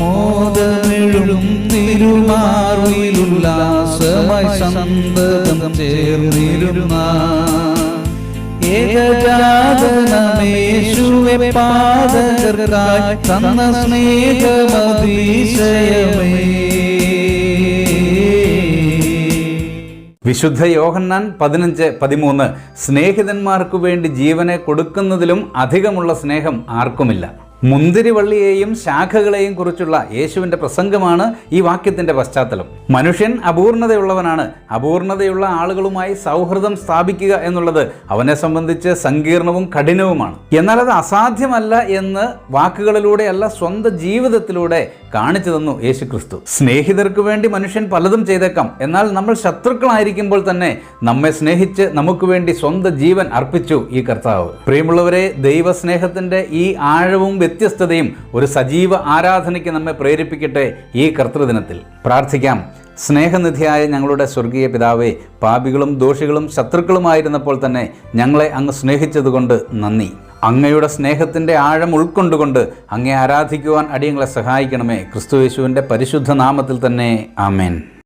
മോദമെഴും തിരുമാറുയിലുല്ലാസമായി സന്തതം ചേർന്നിരുന്ന ഏകജാതനമേശുവെ പാദകർക്കായി തന്ന സ്നേഹമതിശയമേ. വിശുദ്ധ യോഹന്നാൻ പതിനഞ്ച് പതിമൂന്ന് സ്നേഹിതന്മാർക്കു വേണ്ടി ജീവനെ കൊടുക്കുന്നതിലും അധികമുള്ള സ്നേഹം ആർക്കുമില്ല. മുന്തിരിവള്ളിയെയും ശാഖകളെയും കുറിച്ചുള്ള യേശുവിന്റെ പ്രസംഗമാണ് ഈ വാക്യത്തിന്റെ പശ്ചാത്തലം. മനുഷ്യൻ അപൂർണതയുള്ളവനാണ്. അപൂർണതയുള്ള ആളുകളുമായി സൗഹൃദം സ്ഥാപിക്കുക എന്നുള്ളത് അവനെ സംബന്ധിച്ച് സങ്കീർണവും കഠിനവുമാണ്. എന്നാൽ അത് അസാധ്യമല്ല എന്ന് വാക്കുകളിലൂടെയല്ല സ്വന്തം ജീവിതത്തിലൂടെ കാണിച്ചു തന്നു യേശു ക്രിസ്തു സ്നേഹിതർക്ക് വേണ്ടി മനുഷ്യൻ പലതും ചെയ്തേക്കാം. എന്നാൽ നമ്മൾ ശത്രുക്കളായിരിക്കുമ്പോൾ തന്നെ നമ്മെ സ്നേഹിച്ച് നമുക്ക് വേണ്ടി സ്വന്തം ജീവൻ അർപ്പിച്ചു ഈ കർത്താവ്. പ്രിയമുള്ളവരെ ദൈവസ്നേഹത്തിന്റെ ഈ ആഴവും വ്യത്യസ്തതയും ഒരു സജീവ ആരാധനയ്ക്ക് നമ്മെ പ്രേരിപ്പിക്കട്ടെ ഈ കർത്തൃദിനത്തിൽ. പ്രാർത്ഥിക്കാം. സ്നേഹനിധിയായ ഞങ്ങളുടെ സ്വർഗീയ പിതാവേ പാപികളും ദോഷികളും ശത്രുക്കളുമായിരുന്നപ്പോൾ തന്നെ ഞങ്ങളെ അങ്ങ് സ്നേഹിച്ചതുകൊണ്ട് നന്ദി. അങ്ങയുടെ സ്നേഹത്തിന്റെ ആഴം ഉൾക്കൊണ്ടുകൊണ്ട് അങ്ങയെ ആരാധിക്കുവാൻ അടിയങ്ങളെ സഹായിക്കണമേ. ക്രിസ്തുയേശുവിന്റെ പരിശുദ്ധ നാമത്തിൽ തന്നെ. ആമേൻ.